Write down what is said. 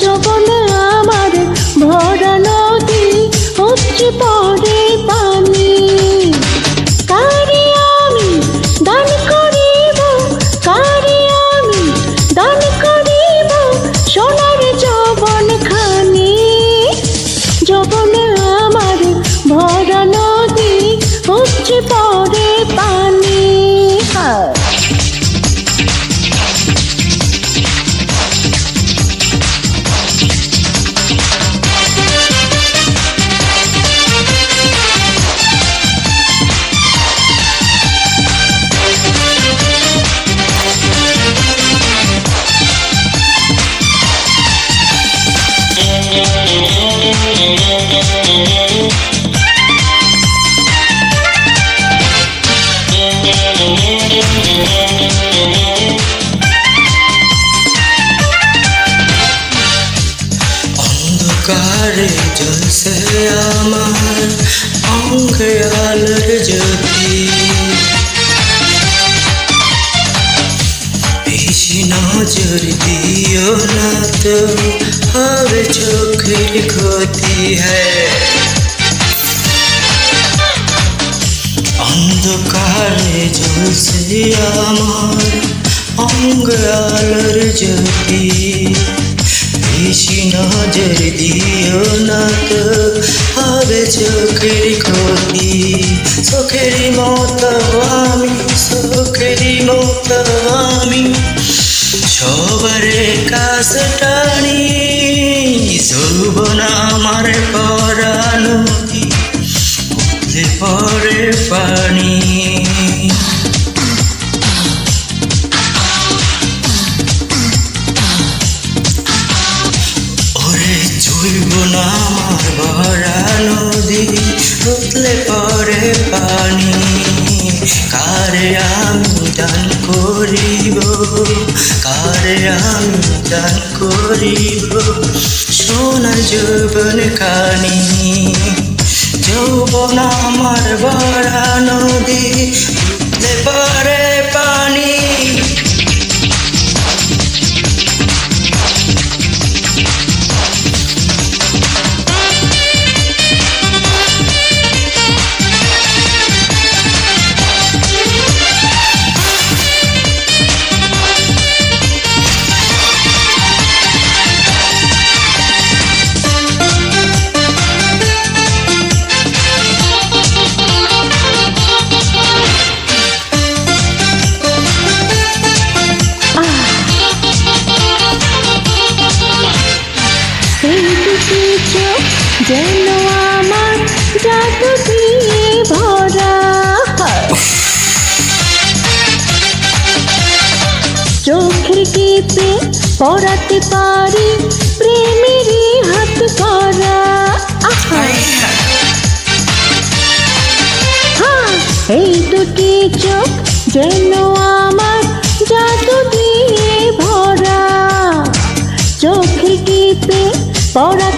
চপন আমার ভয়। অন্ধকারে জ্বলছে আমার অঙ্গে আলোর জ্যোতি। বেশি নজর দিও না তো। হ্যাঁ অন্ধকারে জ্বলছে আমার অঙ্গ আলোর জ্যোতি বেশি নজর দিও না তো হবে চোখের ক্ষতি চোখের মতো আমি চোখের মতো আমি সবার কাছ টানি পানি। ওরে চলব না ভরা নদী উঠলে পরে পানি। কারে আমি দান করিব, কারে আমি দান করিব? সোনা যৌবন কানি। যৌবন আমার ভরা নদী। পরে পানি যেন আমার দিয়ে ভরা চোখের গীতে পড়াতে পারি প্রেমেরই হাত করা হ্যাঁ, এই দুটি চোখ যেন আমার জাদু দিয়ে ভরা। চোখে গীতে পড়া